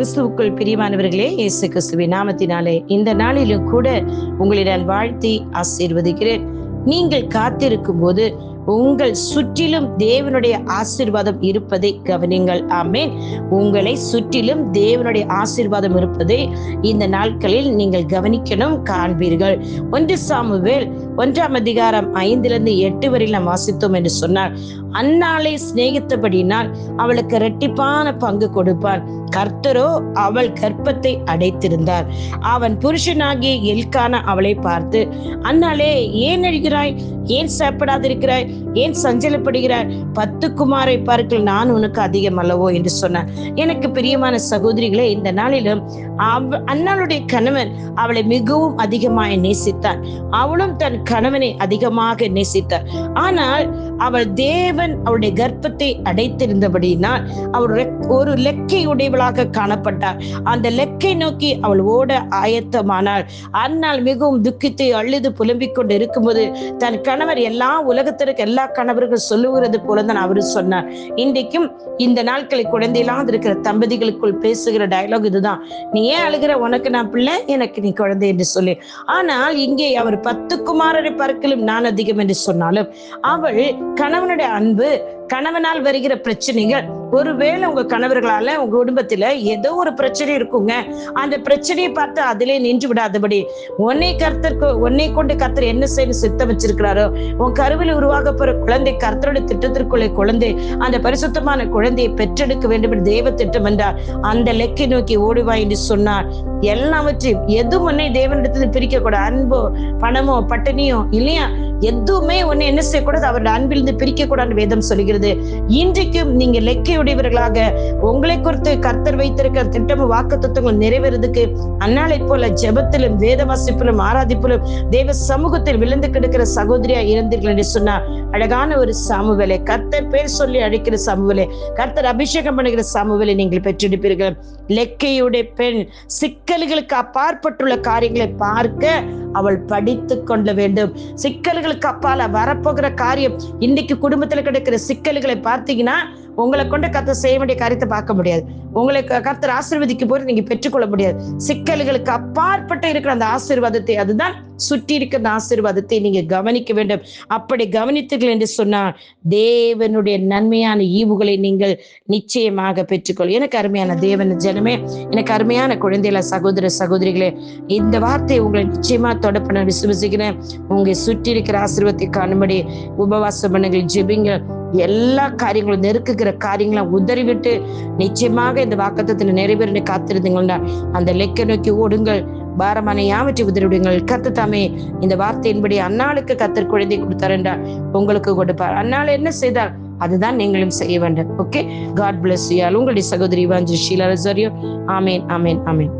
கிறிஸ்துவுக்குள் பிரியமானவர்களே இயேசு கிறிஸ்துவின் நாமத்தினாலே இந்த நாளிலும் கூட உங்களை நான் வாழ்த்தி ஆசீர்வதிக்கிறேன். நீங்கள் காத்திருக்கும் போது உங்கள் சுற்றிலும் தேவனுடைய ஆசீர்வாதம் இருப்பதை கவனிங்கள். ஆமேன். உங்களை சுற்றிலும் தேவனுடைய ஆசீர்வாதம் இருப்பதை இந்த நாட்களில் நீங்கள் கவனிக்கணும் காண்பீர்கள். ஒன்று சாமுவேல் ஒன்றாம் அதிகாரம் ஐந்திலிருந்து எட்டு வரையில் நாம் வாசித்தோம் என்று சொன்னார். அன்னாளை சிநேகித்தபடினால் அவளுக்கு இரட்டிப்பான பங்கு கொடுப்பார். கர்த்தரோ அவள் கற்பத்தை அடைத்திருந்தார். அவன் புருஷனாகிய எல்கான அவளை பார்த்து அன்னாளே ஏன் அழுகிறாய்? ஏன் சாப்பிடாதிருக்கிறாய்? ஏன் சஞ்சலப்படுகிறாய்? பத்து குமாரை பார்க்கல் நான் உனக்கு அதிகம் அல்லவோ என்று சொன்னான். எனக்கு பிரியமான சகோதரிகளே இந்த நாளிலும் அவ அன்னாளுடைய கணவன் அவளை மிகவும் அதிகமாக நேசித்தான் அவளும் தன் கணவனை அதிகமாக நேசித்தார். ஆனால் அவள் தேவன் அவருடைய கர்ப்பத்தை அடைத்திருந்தபடியினால் அவர் ஒரு லெக்கை உடையவளாக காணப்பட்டார். அந்த லெக்கை நோக்கி அவள் ஓட ஆயத்தமானாள். அந்நாள் மிகவும் துக்கித்து அழுது புலம்பிக் கொண்டு இருக்கும்போது தன் கணவர் எல்லா உலகத்திற்கு எல்லா கணவர்கள் சொல்லுகிறது போலதான் அவரு சொன்னார். இன்றைக்கும் இந்த நாட்களில் குழந்தையில்லாத இருக்கிற தம்பதிகளுக்குள் பேசுகிற டயலாக் இதுதான். நீ ஏன் அழுகிற? உனக்கு நான் பிள்ளை எனக்கு நீ குழந்தை என்று சொல்லி. ஆனால் இங்கே அவர் பத்து குமாரரை பார்க்கலும் நான் அதிகம் என்று சொன்னாலும் அவள் கணவனுடைய அன்பு கணவனால் வருகிற பிரச்சனைகள் ஒருவேளை உங்க கணவர்களால உங்க குடும்பத்துல ஏதோ ஒரு பிரச்சனை இருக்குங்க. அந்த பிரச்சனையை பார்த்து அதிலே நின்று விடாதபடி உன்னை கர்த்தருக்கு உன்னை கொண்டு கர்த்தர் என்ன செய்ய சித்தம் வச்சிருக்கிறாரோ உன் கருவில் உருவாக போற குழந்தை கர்த்தருடைய திட்டத்திற்குள்ளே குழந்தை அந்த பரிசுத்தமான குழந்தையை பெற்றெடுக்க வேண்டும் என்று தெய்வ திட்டம் என்றார் அந்த லெக்கை நோக்கி ஓடுவா என்று சொன்னார். எல்லாவற்றையும் எது உன்னை தேவனிடத்துல பிரிக்க கூடாது? அன்போ பணமோ பட்டினியோ இல்லையா? எதுவுமே உன்னை என்ன செய்யக்கூடாது? அவருடைய அன்பிலிருந்து பிரிக்க கூடாது வேதம் சொல்கிறது இன்றைக்கும் நீங்க லெக்கையுடையவர்களாக உங்களை குறித்து கர்த்தர் வைத்திருக்கிற திட்டமும் வாக்கு தத்துவங்கள் நிறைவேறதுக்கு அன்னாலை போல ஜெபத்திலும் வேத வாசிப்பிலும் ஆராதிப்பிலும் தேவ சமூகத்தில் விழுந்து கிடக்கிற சகோதரியா இருந்தீர்கள் என்று சொன்னார் அழகான ஒரு சாமுவேலை கர்த்தர் பேர் சொல்லி அழைக்கிற சாமுவேலை கர்த்தர் அபிஷேகம் பண்ணுகிற சாமுவேலை நீங்கள் பெற்றெடுப்பீர்கள் லெக்கையுடைய பெண் சிக்கல்களுக்கு அப்பாற்பட்டுள்ள காரியங்களை பார்க்க அவள் படித்து கொள்ள வேண்டும். சிக்கல்களுக்கு அப்பால வரப்போகிற காரியம் இன்னைக்கு குடும்பத்துல கிடைக்கிற சிக்கல்களை பார்த்தீங்கன்னா உங்களை கொண்டு கத்த செய்ய வேண்டிய காரியத்தை பார்க்க முடியாது. உங்களை கர்த்தர் ஆசீர்வதிக்க போது நீங்க பெற்றுக்கொள்ள முடியாது. சிக்கல்களுக்கு அப்பாற்பட்ட இருக்கிற அந்த ஆசீர்வாதத்தை அதுதான் சுற்றி இருக்கிற ஆசீர்வாதத்தை நீங்க கவனிக்க வேண்டும். அப்படி கவனித்தீர்கள் என்று சொன்னால் தேவனுடைய நன்மையான ஈவுகளை நீங்கள் நிச்சயமாக பெற்றுக்கொள். எனக்கு அருமையான தேவன் ஜனமே எனக்கு அருமையான குழந்தைகள சகோதர சகோதரிகளே இந்த வார்த்தையை உங்களை நிச்சயமா தொடப்ப விசுவசிக்கிறேன். உங்களை சுற்றி இருக்கிற ஆசீர்வாதத்தை காணும்படி உபவாசம் பண்ணுங்கள் ஜெபிங்க எல்லா காரியங்களும் நெருக்குகிற காரியங்களும் உதறிவிட்டு நிச்சயமாக இந்த வாக்குத்தத்தில் நிறைவேறி காத்திருந்தீங்கன்னா அந்த லெக்க நோக்கி ஓடுங்கள். பாரமான யாவற்றை உதறிவிடுங்கள். கத்து தாமே இந்த வார்த்தையின்படி அன்னாளுக்கு கத்தர் குழந்தை கொடுத்தார் என்றார் உங்களுக்கு கொடுப்பார். அன்னால் என்ன செய்தால் அதுதான் நீங்களும் செய்ய வேண்டும். ஓகே காட் பிளஸ் யூ உங்களுடைய சகோதரி வாஞ்சி ஷீலா ரசரியோ. ஆமேன் ஆமேன் ஆமேன்.